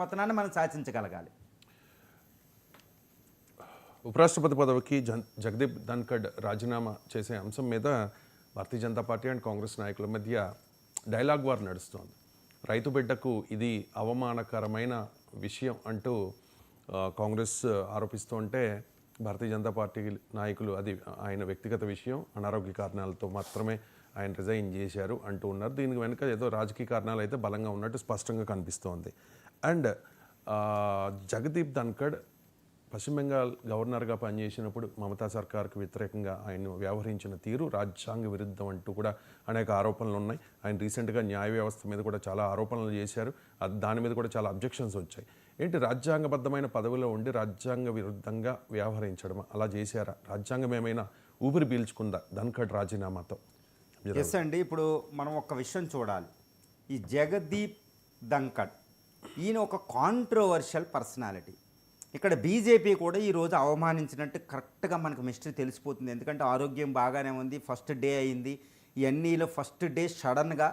పతనాన్ని మనం సాధించగలగాలి. ఉపరాష్ట్రపతి పదవికి జన్ జగదీప్ ధన్ఖడ్ రాజీనామా చేసే అంశం మీద Bharatiya Janata party and Congress నాయకుల మధ్య డైలాగ్ వార్ నడుస్తోంది. రైతు బిడ్డకు ఇది అవమానకరమైన విషయం అంటూ కాంగ్రెస్ ఆరోపిస్తూ ఉంటే భారతీయ జనతా పార్టీ నాయకులు అది ఆయన వ్యక్తిగత విషయం అనారోగ్య కారణాలతో మాత్రమే ఆయన రిజైన్ చేశారు అంటూ ఉన్నారు. దీనికి వెనుక ఏదో రాజకీయ కారణాలు అయితే బలంగా ఉన్నట్టు స్పష్టంగా కనిపిస్తోంది. అండ్ జగదీప్ ధన్కడ్ పశ్చిమ బెంగాల్ గవర్నర్గా పనిచేసినప్పుడు మమతా సర్కార్కు వ్యతిరేకంగా ఆయన వ్యవహరించిన తీరు రాజ్యాంగ విరుద్ధం అంటూ కూడా అనేక ఆరోపణలు ఉన్నాయి. ఆయన రీసెంట్గా న్యాయ వ్యవస్థ మీద కూడా చాలా ఆరోపణలు చేశారు. దాని మీద కూడా చాలా అబ్జెక్షన్స్ వచ్చాయి. ఏంటి రాజ్యాంగబద్ధమైన పదవిలో ఉండి రాజ్యాంగ విరుద్ధంగా వ్యవహరించడం అలా చేశారా? రాజ్యాంగం ఏమైనా ఊపిరి పీల్చుకుందా? ధన్ఖడ్ రాజీనామాతో. ఎస్ అండి ఇప్పుడు మనం ఒక విషయం చూడాలి. ఈ జగదీప్ ధన్ఖడ్ ఈయన ఒక కాంట్రోవర్షియల్ పర్సనాలిటీ ఇక్కడ బీజేపీ కూడా ఈరోజు అవమానించినట్టు కరెక్ట్గా మనకు మిస్టరీ తెలిసిపోతుంది. ఎందుకంటే ఆరోగ్యం బాగానే ఉంది ఫస్ట్ డే అయింది. ఇవన్నీలో ఫస్ట్ డే సడన్గా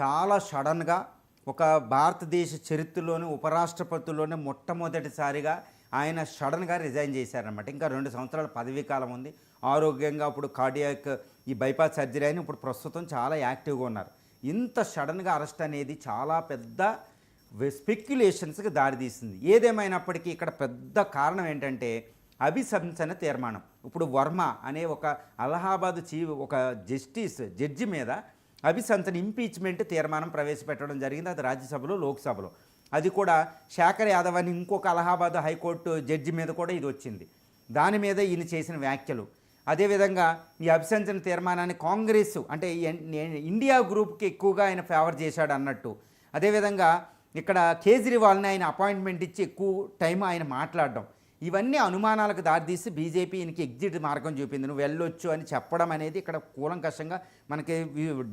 చాలా సడన్గా ఒక భారతదేశ చరిత్రలోని ఉపరాష్ట్రపతిలోనే మొట్టమొదటిసారిగా ఆయన సడన్గా రిజైన్ చేశారనమాట ఇంకా రెండు సంవత్సరాల పదవీ కాలం ఉంది. ఆరోగ్యంగా ఇప్పుడు కార్డియాక్ ఈ బైపాస్ సర్జరీ అయిన ఇప్పుడు ప్రస్తుతం చాలా యాక్టివ్గా ఉన్నారు. ఇంత సడన్గా అరెస్ట్ అనేది చాలా పెద్ద స్పెక్యులేషన్స్కి దారితీసింది. ఏదేమైనప్పటికీ ఇక్కడ పెద్ద కారణం ఏంటంటే అభిశంసన తీర్మానం. ఇప్పుడు వర్మ అనే ఒక అలహాబాద్ చీఫ్ ఒక జస్టిస్ జడ్జి మీద అభిసంతన్ ఇంపీచ్మెంట్ తీర్మానం ప్రవేశపెట్టడం జరిగింది. అది రాజ్యసభలో లోక్సభలో. అది కూడా శేఖర్ యాదవ్ అని ఇంకొక అలహాబాద్ హైకోర్టు జడ్జి మీద కూడా ఇది వచ్చింది. దాని మీద ఈయన చేసిన వ్యాఖ్యలు. అదేవిధంగా ఈ అభిసంచన తీర్మానాన్ని కాంగ్రెస్ అంటే ఇండియా గ్రూప్కి ఎక్కువగా ఆయన ఫేవర్ చేశాడు అన్నట్టు. అదేవిధంగా ఇక్కడ కేజ్రీవాల్ని ఆయన అపాయింట్మెంట్ ఇచ్చి ఎక్కువ టైం ఆయన మాట్లాడడం. ఇవన్నీ అనుమానాలకు దారితీసి బీజేపీ ఈయనకి ఎగ్జిట్ మార్గం చూపింది. నువ్వు వెళ్ళొచ్చు అని చెప్పడం అనేది ఇక్కడ కూలంకషంగా మనకి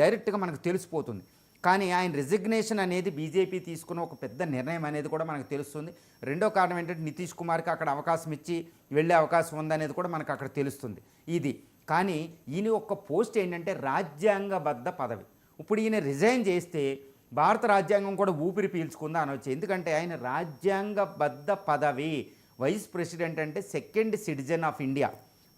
డైరెక్ట్గా మనకు తెలిసిపోతుంది. కానీ ఆయన రిజిగ్నేషన్ అనేది బీజేపీ తీసుకున్న ఒక పెద్ద నిర్ణయం అనేది కూడా మనకు తెలుస్తుంది. రెండో కారణం ఏంటంటే నితీష్ కుమార్కి అక్కడ అవకాశం ఇచ్చి వెళ్ళే అవకాశం ఉందనేది కూడా మనకు అక్కడ తెలుస్తుంది. ఇది. కానీ ఈయన ఒక్క పోస్ట్ ఏంటంటే రాజ్యాంగబద్ధ పదవి. ఇప్పుడు ఈయన రిజైన్ చేస్తే భారత రాజ్యాంగం కూడా ఊపిరి పీల్చుకుందా అనవచ్చు ఎందుకంటే ఆయన రాజ్యాంగబద్ధ పదవి. వైస్ ప్రెసిడెంట్ అంటే సెకండ్ సిటిజన్ ఆఫ్ ఇండియా.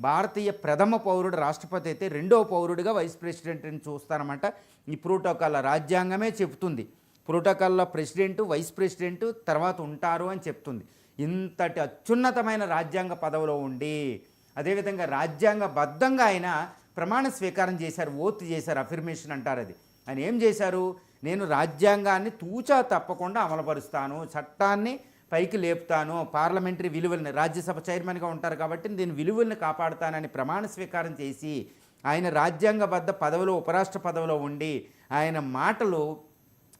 భారతీయ ప్రథమ పౌరుడు రాష్ట్రపతి అయితే రెండో పౌరుడిగా వైస్ ప్రెసిడెంట్ని చూస్తారన్నమాట. ఈ ప్రోటోకాల్ రాజ్యాంగమే చెప్తుంది ప్రోటోకాల్లో ప్రెసిడెంట్ వైస్ ప్రెసిడెంట్ తర్వాత ఉంటారు అని చెప్తుంది. ఇంతటి అత్యున్నతమైన రాజ్యాంగ పదవిలో ఉండి అదేవిధంగా రాజ్యాంగబద్ధంగా ఆయన ప్రమాణ స్వీకారం చేశారు ఓత్ చేశారు అఫిర్మేషన్ అంటారు అది. ఆయన ఏం చేశారు? నేను రాజ్యాంగాన్ని తూచా తప్పకుండా అమలుపరుస్తాను చట్టాన్ని పైకి లేపుతాను పార్లమెంటరీ విలువల్ని రాజ్యసభ చైర్మన్గా ఉంటారు కాబట్టి నేను విలువల్ని కాపాడుతానని ప్రమాణ స్వీకారం చేసి ఆయన రాజ్యాంగబద్ధ పదవిలో ఉపరాష్ట్ర పదవిలో ఉండి ఆయన మాటలు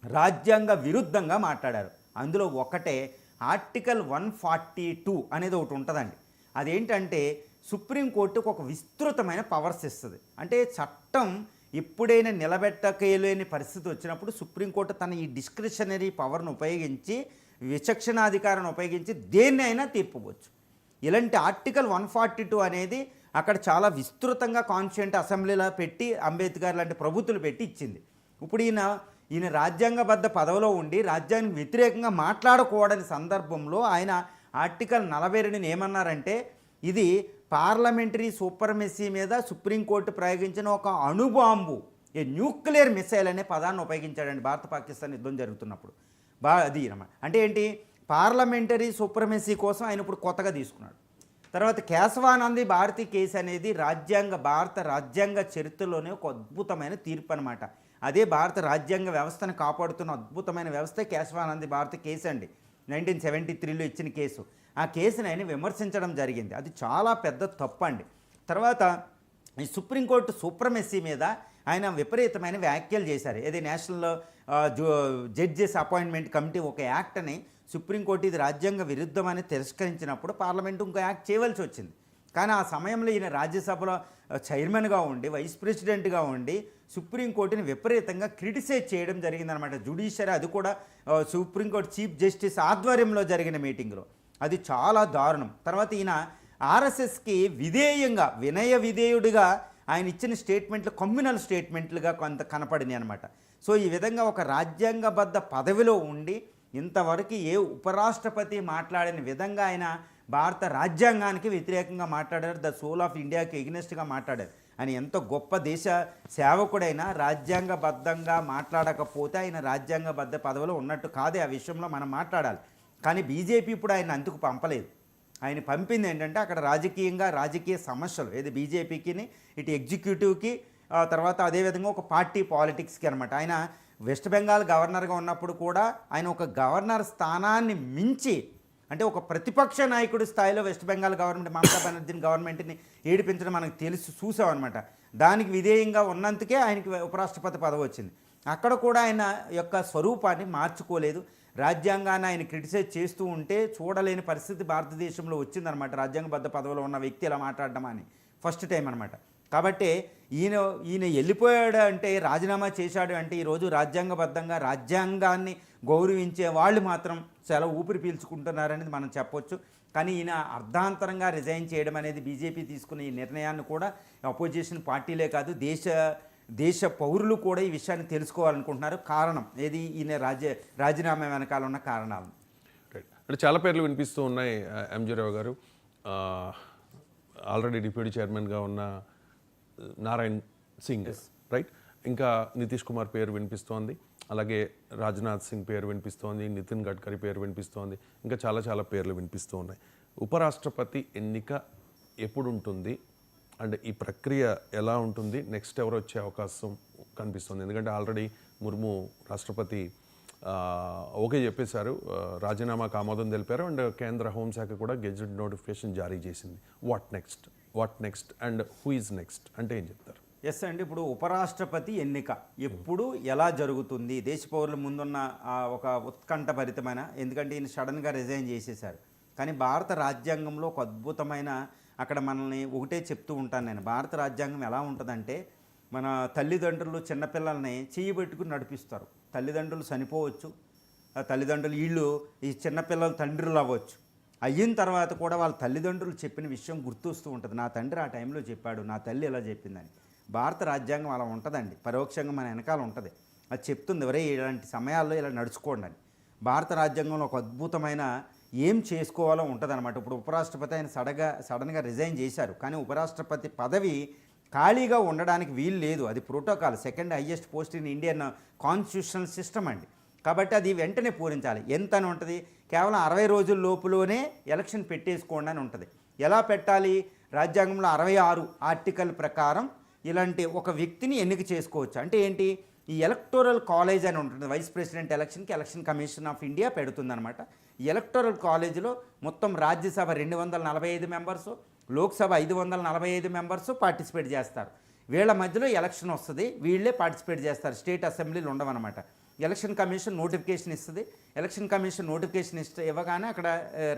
రాజ్యాంగ విరుద్ధంగా మాట్లాడారు. అందులో ఒకటే ఆర్టికల్ వన్ ఫార్టీ టూ అనేది ఒకటి ఉంటుందండి. అదేంటంటే సుప్రీంకోర్టుకు ఒక విస్తృతమైన పవర్స్ ఇస్తుంది. అంటే చట్టం ఎప్పుడైనా నిలబెట్టకేలేని పరిస్థితి వచ్చినప్పుడు సుప్రీంకోర్టు తన ఈ డిస్క్రిషనరీ పవర్ను ఉపయోగించి విచక్షణాధికారాన్ని ఉపయోగించి దేన్నైనా తీర్పవచ్చు ఇలాంటి ఆర్టికల్ వన్ ఫార్టీ టూ అనేది అక్కడ చాలా విస్తృతంగా కాన్స్టిట్యూంట్ అసెంబ్లీలో పెట్టి అంబేద్కర్ లాంటి ప్రభుత్వాలు పెట్టి ఇచ్చింది. ఇప్పుడు ఈయన ఈయన రాజ్యాంగబద్ధ పదవిలో ఉండి రాజ్యాంగం వ్యతిరేకంగా మాట్లాడకూడని సందర్భంలో ఆయన ఆర్టికల్ నలభై రెండుని ఏమన్నారంటే ఇది పార్లమెంటరీ సూపర్మెసీ మీద సుప్రీంకోర్టు ప్రయోగించిన ఒక అణుబాంబు ఏ న్యూక్లియర్ మిసైల్ అనే పదాన్ని ఉపయోగించాడండి భారత పాకిస్తాన్ యుద్ధం జరుగుతున్నప్పుడు. బా అది అనమాట అంటే ఏంటి? పార్లమెంటరీ సుప్రమసీ కోసం ఆయన ఇప్పుడు కొత్తగా తీసుకున్నాడు. తర్వాత కేశవానంది భారతి కేసు అనేది రాజ్యాంగ భారత రాజ్యాంగ చరిత్రలోనే ఒక అద్భుతమైన తీర్పు అనమాట అదే భారత రాజ్యాంగ వ్యవస్థను కాపాడుతున్న అద్భుతమైన వ్యవస్థ కేశవానంది భారతి కేసు అండి. నైన్టీన్ సెవెంటీ త్రీలో ఇచ్చిన కేసు. ఆ కేసుని ఆయన విమర్శించడం జరిగింది. అది చాలా పెద్ద తప్పు అండి తర్వాత ఈ సుప్రీంకోర్టు సూప్రమెస్సీ మీద ఆయన విపరీతమైన వ్యాఖ్యలు చేశారు. ఏది నేషనల్ జడ్జెస్ అపాయింట్మెంట్ కమిటీ ఒక యాక్ట్ని సుప్రీంకోర్టు ఇది రాజ్యాంగ విరుద్ధమని తిరస్కరించినప్పుడు పార్లమెంటు ఇంకో యాక్ట్ చేయవలసి వచ్చింది. కానీ ఆ సమయంలో ఈయన రాజ్యసభలో చైర్మన్గా ఉండి వైస్ ప్రెసిడెంట్గా ఉండి సుప్రీంకోర్టుని విపరీతంగా క్రిటిసైజ్ చేయడం జరిగిందనమాట జుడిషియరీ అది కూడా సుప్రీంకోర్టు చీఫ్ జస్టిస్ ఆధ్వర్యంలో జరిగిన మీటింగ్లో. అది చాలా దారుణం. తర్వాత ఈయన ఆర్ఎస్ఎస్కి విధేయంగా వినయ విధేయుడిగా ఆయన ఇచ్చిన స్టేట్మెంట్లు కమ్యూనల్ స్టేట్మెంట్లుగా కొంత కనపడినాయి అనమాట సో ఈ విధంగా ఒక రాజ్యాంగబద్ధ పదవిలో ఉండి ఇంతవరకు ఏ ఉపరాష్ట్రపతి మాట్లాడిన విధంగా ఆయన భారత రాజ్యాంగానికి వ్యతిరేకంగా మాట్లాడారు ద సోల్ ఆఫ్ ఇండియాకి ఎగ్నెస్ట్గా మాట్లాడారు. ఆయన ఎంత గొప్ప దేశ సేవకుడైనా రాజ్యాంగబద్ధంగా మాట్లాడకపోతే ఆయన రాజ్యాంగబద్ధ పదవిలో ఉన్నట్టు కాదే ఆ విషయంలో మనం మాట్లాడాలి. కానీ బీజేపీ ఇప్పుడు ఆయన అందుకు పంపలేదు. ఆయన పంపింది ఏంటంటే అక్కడ రాజకీయంగా రాజకీయ సమస్యలు ఏది బీజేపీకిని ఇటు ఎగ్జిక్యూటివ్కి తర్వాత అదేవిధంగా ఒక పార్టీ పాలిటిక్స్కి అనమాట ఆయన వెస్ట్ బెంగాల్ గవర్నర్గా ఉన్నప్పుడు కూడా ఆయన ఒక గవర్నర్ స్థానాన్ని మించి అంటే ఒక ప్రతిపక్ష నాయకుడి స్థాయిలో వెస్ట్ బెంగాల్ గవర్నమెంట్ మమతా బెనర్జీని గవర్నమెంట్ని ఏడిపించడం మనకు తెలిసి చూసామన్నమాట దానికి విధేయంగా ఉన్నందుకే ఆయనకి ఉపరాష్ట్రపతి పదవి వచ్చింది. అక్కడ కూడా ఆయన యొక్క స్వరూపాన్ని మార్చుకోలేదు. రాజ్యాంగాన్ని ఆయన క్రిటిసైజ్ చేస్తూ ఉంటే చూడలేని పరిస్థితి భారతదేశంలో వచ్చిందనమాట రాజ్యాంగబద్ధ పదవిలో ఉన్న వ్యక్తి ఇలా మాట్లాడడం అని. ఫస్ట్ టైం అనమాట కాబట్టి ఈయన ఈయన వెళ్ళిపోయాడు అంటే రాజీనామా చేశాడు అంటే ఈరోజు రాజ్యాంగబద్ధంగా రాజ్యాంగాన్ని గౌరవించే వాళ్ళు మాత్రం చాలా ఊపిరి పీల్చుకుంటున్నారనేది మనం చెప్పొచ్చు. కానీ ఈయన అర్ధాంతరంగా రిజైన్ చేయడం అనేది బీజేపీ తీసుకున్న ఈ నిర్ణయాన్ని కూడా అపోజిషన్ పార్టీలే కాదు దేశ దేశ పౌరులు కూడా ఈ విషయాన్ని తెలుసుకోవాలనుకుంటున్నారు. కారణం ఏది? ఈయన రాజ్య రాజీనామా వెనకాల ఉన్న కారణాలు. అంటే చాలా పేర్లు వినిపిస్తూ ఉన్నాయి ఎంజీ రావు గారు. ఆల్రెడీ డిప్యూటీ చైర్మన్గా ఉన్న నారాయణ్ సింగ్ రైట్ ఇంకా నితీష్ కుమార్ పేరు వినిపిస్తోంది. అలాగే రాజ్నాథ్ సింగ్ పేరు వినిపిస్తోంది. నితిన్ గడ్కరీ పేరు వినిపిస్తోంది. ఇంకా చాలా చాలా పేర్లు వినిపిస్తూ ఉన్నాయి ఉపరాష్ట్రపతి ఎన్నిక ఎప్పుడు ఉంటుంది? అండ్ ఈ ప్రక్రియ ఎలా ఉంటుంది? నెక్స్ట్ ఎవరు వచ్చే అవకాశం కనిపిస్తుంది? ఎందుకంటే ఆల్రెడీ ముర్ము రాష్ట్రపతి ఓకే చెప్పేశారు. రాజీనామాకు ఆమోదం తెలిపారు. అండ్ కేంద్ర హోంశాఖ కూడా గెజెట్ నోటిఫికేషన్ జారీ చేసింది. What next? What next and who is next అంటే ఏం చెప్తారు? ఎస్ అండి ఇప్పుడు ఉపరాష్ట్రపతి ఎన్నిక ఎప్పుడు ఎలా జరుగుతుంది? దేశ పౌరుల ముందున్న ఒక ఉత్కంఠభరితమైన ఎందుకంటే ఈయన సడన్గా రిజైన్ చేసేశారు కానీ భారత రాజ్యాంగంలో ఒక అద్భుతమైన అక్కడ మనల్ని ఒకటే చెప్తూ ఉంటాను నేను. భారత రాజ్యాంగం ఎలా ఉంటుందంటే మన తల్లిదండ్రులు చిన్నపిల్లల్ని చేయబెట్టుకుని నడిపిస్తారు. తల్లిదండ్రులు చనిపోవచ్చు. ఆ తల్లిదండ్రులు వీళ్ళు ఈ చిన్నపిల్లల తండ్రులు అవ్వచ్చు. అయిన తర్వాత కూడా వాళ్ళ తల్లిదండ్రులు చెప్పిన విషయం గుర్తొస్తూ ఉంటుంది. నా తండ్రి ఆ టైంలో చెప్పాడు నా తల్లి ఇలా చెప్పిందని. భారత రాజ్యాంగం అలా ఉంటుందండి. పరోక్షంగా మన వెనకాల ఉంటుంది. అది చెప్తుంది ఎవరే ఇలాంటి సమయాల్లో ఇలా నడుచుకోండి అని. భారత రాజ్యాంగంలో ఒక అద్భుతమైన ఏం చేసుకోవాలో ఉంటుందన్నమాట. ఇప్పుడు ఉపరాష్ట్రపతి ఆయన సడగా సడన్గా రిజైన్ చేశారు. కానీ ఉపరాష్ట్రపతి పదవి ఖాళీగా ఉండడానికి వీలు లేదు. అది protocol second highest post in Indian constitutional system అండి. కాబట్టి అది వెంటనే పూరించాలి. ఎంత అని ఉంటుంది? కేవలం అరవై రోజుల లోపులోనే ఎలక్షన్ పెట్టేసుకోండి అని ఉంటుంది. ఎలా పెట్టాలి? రాజ్యాంగంలో అరవై ఆరు ఆర్టికల్ ప్రకారం ఇలాంటి ఒక వ్యక్తిని ఎన్నిక చేసుకోవచ్చు. అంటే ఏంటి? ఈ ఎలక్టోరల్ కాలేజ్ అని ఉంటుంది. వైస్ ప్రెసిడెంట్ ఎలక్షన్కి ఎలక్షన్ కమిషన్ ఆఫ్ ఇండియా పెడుతుందన్నమాట. ఈ ఎలక్టోరల్ కాలేజీలో మొత్తం రాజ్యసభ రెండు వందల నలభై ఐదు మెంబర్స్ లోక్సభ ఐదు వందల నలభై ఐదు మెంబర్స్ పార్టిసిపేట్ చేస్తారు. వీళ్ళ మధ్యలో ఎలక్షన్ వస్తుంది. వీళ్ళే పార్టిసిపేట్ చేస్తారు. స్టేట్ అసెంబ్లీలు ఉండవన్నమాట. ఎలక్షన్ కమిషన్ నోటిఫికేషన్ ఇస్తుంది. ఎలక్షన్ కమిషన్ నోటిఫికేషన్ ఇస్తే ఇవ్వగానే అక్కడ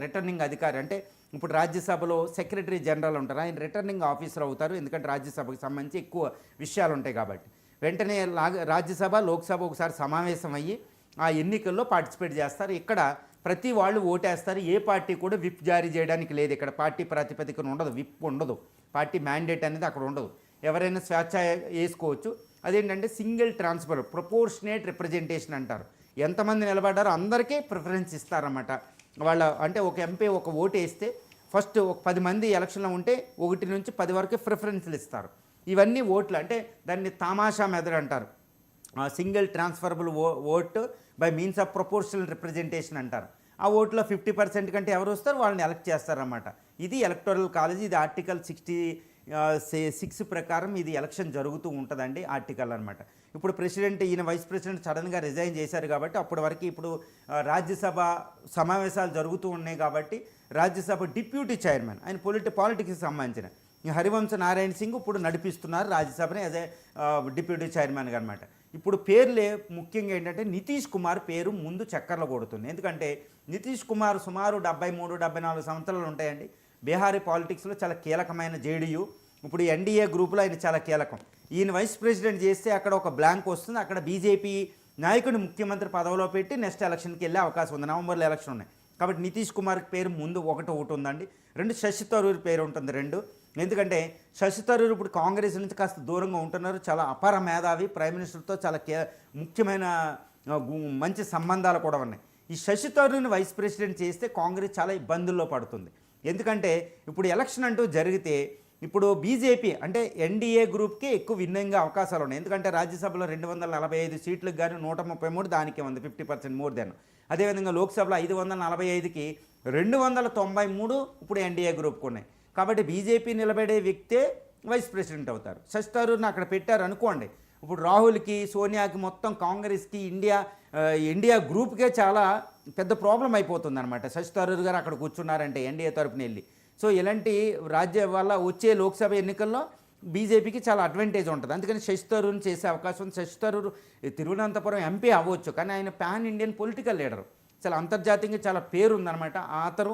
రిటర్నింగ్ అధికారి అంటే ఇప్పుడు రాజ్యసభలో సెక్రటరీ జనరల్ ఉంటారు. ఆయన రిటర్నింగ్ ఆఫీసర్ అవుతారు. ఎందుకంటే రాజ్యసభకు సంబంధించి ఎక్కువ విషయాలు ఉంటాయి కాబట్టి. వెంటనే రాజ్యసభ లోక్సభ ఒకసారి సమావేశం అయ్యి ఆ ఎన్నికల్లో పార్టిసిపేట్ చేస్తారు. ఇక్కడ ప్రతి వాళ్ళు ఓటేస్తారు. ఏ పార్టీ కూడా విప్ జారీ చేయడానికి లేదు. ఇక్కడ పార్టీ ప్రాతిపదికన ఉండదు. విప్ ఉండదు. పార్టీ మ్యాండేట్ అనేది అక్కడ ఉండదు. ఎవరైనా స్వేచ్ఛ వేసుకోవచ్చు. అదేంటంటే సింగిల్ ట్రాన్స్ఫర్ ప్రపోర్షనేట్ రిప్రజెంటేషన్ అంటారు. ఎంతమంది నిలబడ్డారో అందరికీ ప్రిఫరెన్స్ ఇస్తారన్నమాట. వాళ్ళ అంటే ఒక ఎంపీ ఒక ఓటు వేస్తే ఫస్ట్ ఒక పది మంది ఎలక్షన్లో ఉంటే ఒకటి నుంచి పది వరకు ప్రిఫరెన్స్లు ఇస్తారు. ఇవన్నీ ఓట్లు అంటే దాన్ని తామాషా మెథడ్ అంటారు. Single transferable oh vote by means of proportional representation అంటారు. ఆ ఓట్లో ఫిఫ్టీ పర్సెంట్ కంటే ఎవరు వస్తారు? వాళ్ళని ఎలక్ట్ చేస్తారన్నమాట. ఇది ఎలక్టోరల్ కాలేజ్ ఇది ఆర్టికల్ సిక్స్టీ సిక్స్ ప్రకారం ఇది ఎలక్షన్ జరుగుతూ ఉంటుందండి ఆర్టికల్ అనమాట ఇప్పుడు ప్రెసిడెంట్ ఈయన వైస్ ప్రెసిడెంట్ సడన్గా రిజైన్ చేశారు కాబట్టి అప్పటి వరకు ఇప్పుడు రాజ్యసభ సమావేశాలు జరుగుతూ ఉన్నాయి కాబట్టి రాజ్యసభ డిప్యూటీ చైర్మన్ ఆయన పొలిటి పాలిటిక్స్కి సంబంధించిన ఈ హరివంశ నారాయణ సింగ్ ఇప్పుడు నడిపిస్తున్నారు రాజ్యసభని యాజ్ ఏ డిప్యూటీ చైర్మన్గా అనమాట ఇప్పుడు పేర్లే ముఖ్యంగా ఏంటంటే నితీష్ కుమార్ పేరు ముందు చక్కర్లు కొడుతుంది. ఎందుకంటే నితీష్ కుమార్ సుమారు డెబ్బై మూడు డెబ్బై నాలుగు సంవత్సరాలు ఉంటాయండి. బీహారీ పాలిటిక్స్లో చాలా కీలకమైన జేడీయూ. ఇప్పుడు ఎన్డీఏ గ్రూపులో ఆయన చాలా కీలకం. ఈయన వైస్ ప్రెసిడెంట్ చేస్తే అక్కడ ఒక బ్లాంక్ వస్తుంది. అక్కడ బీజేపీ నాయకుడిని ముఖ్యమంత్రి పదవిలో పెట్టి నెక్స్ట్ ఎలక్షన్కి వెళ్ళే అవకాశం ఉంది. నవంబర్లో ఎలక్షన్ ఉన్నాయి. కాబట్టి నితీష్ కుమార్ పేరు ముందు ఒకటి ఒకటి ఉందండి. రెండు శశి తరూర్ పేరు ఉంటుంది రెండు. ఎందుకంటే శశి తరూర్ ఇప్పుడు కాంగ్రెస్ నుంచి కాస్త దూరంగా ఉంటున్నారు. చాలా అపార మేధావి ప్రైమ్ మినిస్టర్తో చాలా కే ముఖ్యమైన మంచి సంబంధాలు కూడా ఉన్నాయి. ఈ శశి తరూర్ని వైస్ ప్రెసిడెంట్ చేస్తే కాంగ్రెస్ చాలా ఇబ్బందుల్లో పడుతుంది. ఎందుకంటే ఇప్పుడు ఎలక్షన్ అంటూ జరిగితే ఇప్పుడు బీజేపీ అంటే ఎన్డీఏ గ్రూప్కి ఎక్కువ విన్నింగ్ అవకాశాలు ఉన్నాయి. ఎందుకంటే రాజ్యసభలో రెండు వందల నలభై ఐదు సీట్లకు కానీ నూట ముప్పై మూడు దానికే ఉంది. Fifty percent more than. అదేవిధంగా లోక్సభలో ఐదు వందల నలభై ఐదుకి రెండు వందల తొంభై మూడు ఇప్పుడు ఎన్డీఏ గ్రూప్కి ఉన్నాయి. కాబట్టి బీజేపీ నిలబడే వ్యక్తే వైస్ ప్రెసిడెంట్ అవుతారు. శశి అక్కడ పెట్టారు అనుకోండి. ఇప్పుడు రాహుల్కి సోనియాకి మొత్తం కాంగ్రెస్కి ఇండియా ఇండియా గ్రూప్కే చాలా పెద్ద ప్రాబ్లం అయిపోతుంది అనమాట శశి తరూర్ గారు అక్కడ కూర్చున్నారంటే ఎన్డీఏ తరపున వెళ్ళి. సో ఇలాంటి రాజ్య వల్ల వచ్చే లోక్సభ ఎన్నికల్లో బీజేపీకి చాలా అడ్వాంటేజ్ ఉంటుంది. అందుకని శశి తరూర్ని చేసే అవకాశం ఉంది శశి తరూర్ తిరువనంతపురం ఎంపీ అవ్వచ్చు. కానీ ఆయన పాన్ ఇండియన్ పొలిటికల్ లీడర్ చాలా అంతర్జాతీయంగా చాలా పేరు ఉందన్నమాట అతను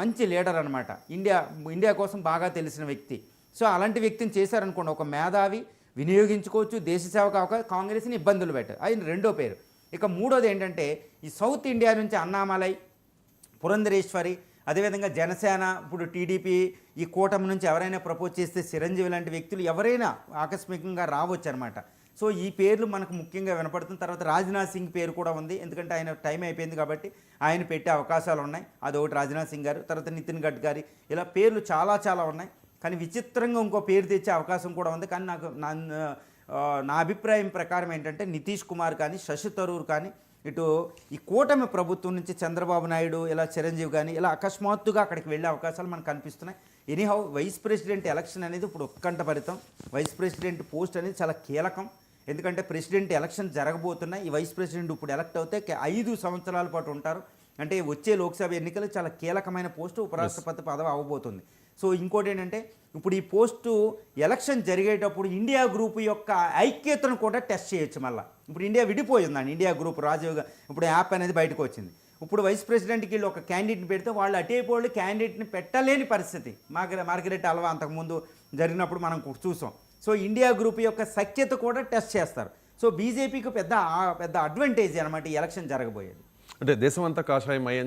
మంచి లీడర్ అనమాట ఇండియా ఇండియా కోసం బాగా తెలిసిన వ్యక్తి. సో అలాంటి వ్యక్తిని చేశారనుకోండి. ఒక మేధావి వినియోగించుకోవచ్చు. దేశ సేవకు అవకాశం కాంగ్రెస్ని ఇబ్బందులు పెట్టారు. ఆయన రెండో పేరు. ఇక మూడోది ఏంటంటే ఈ సౌత్ ఇండియా నుంచి అన్నామలై పురంధరేశ్వరి అదేవిధంగా జనసేన ఇప్పుడు టీడీపీ ఈ కూటమి నుంచి ఎవరైనా ప్రపోజ్ చేస్తే చిరంజీవి లాంటి వ్యక్తులు ఎవరైనా ఆకస్మికంగా రావచ్చు అనమాట సో ఈ పేర్లు మనకు ముఖ్యంగా వినపడుతున్న తర్వాత రాజ్నాథ్ సింగ్ పేరు కూడా ఉంది. ఎందుకంటే ఆయన టైం అయిపోయింది కాబట్టి ఆయన పెట్టే అవకాశాలు ఉన్నాయి. అదొకటి రాజ్నాథ్ సింగ్ గారు తర్వాత నితిన్ గడ్కరీ. ఇలా పేర్లు చాలా చాలా ఉన్నాయి. కానీ విచిత్రంగా ఇంకో పేరు తెచ్చే అవకాశం కూడా ఉంది. కానీ నాకు నా అభిప్రాయం ప్రకారం ఏంటంటే నితీష్ కుమార్ కానీ శశి తరూర్ కానీ ఇటు ఈ కూటమి ప్రభుత్వం నుంచి చంద్రబాబు నాయుడు ఇలా చిరంజీవి కానీ ఇలా అకస్మాత్తుగా అక్కడికి వెళ్ళే అవకాశాలు మనకు కనిపిస్తున్నాయి. ఎనీహౌ వైస్ ప్రెసిడెంట్ ఎలక్షన్ అనేది ఇప్పుడు ఉత్కంఠ భరితం వైస్ ప్రెసిడెంట్ పోస్ట్ అనేది చాలా కీలకం. ఎందుకంటే ప్రెసిడెంట్ ఎలక్షన్ జరగబోతున్నాయి. ఈ వైస్ ప్రెసిడెంట్ ఇప్పుడు ఎలక్ట్ అవుతే ఐదు సంవత్సరాల పాటు ఉంటారు. అంటే వచ్చే లోక్సభ ఎన్నికలు చాలా కీలకమైన పోస్టు ఉపరాష్ట్రపతి పదవి అవ్వబోతుంది. సో ఇంకోటి ఏంటంటే ఇప్పుడు ఈ పోస్టు ఎలక్షన్ జరిగేటప్పుడు ఇండియా గ్రూప్ యొక్క ఐక్యతను కూడా టెస్ట్ చేయొచ్చు మళ్ళీ. ఇప్పుడు ఇండియా విడిపోయిందండి. ఇండియా గ్రూప్ రాజీవ్ ఇప్పుడు యాప్ అనేది బయటకు వచ్చింది. ఇప్పుడు వైస్ ప్రెసిడెంట్కి వీళ్ళు ఒక క్యాండిడేట్ని పెడితే వాళ్ళు అటేపోళ్ళు క్యాండిడేట్ని పెట్టలేని పరిస్థితి. మార్గరె మార్గరెట్ అలవా అంతకుముందు జరిగినప్పుడు మనం చూసాం. సో ఇండియా గ్రూప్ యొక్క సఖ్యత కూడా టెస్ట్ చేస్తారు. సో బీజేపీకి పెద్ద పెద్ద అడ్వాంటేజ్ అనమాట ఈ ఎలక్షన్ జరగబోయేది. అంటే దేశమంతా కాషాయమయం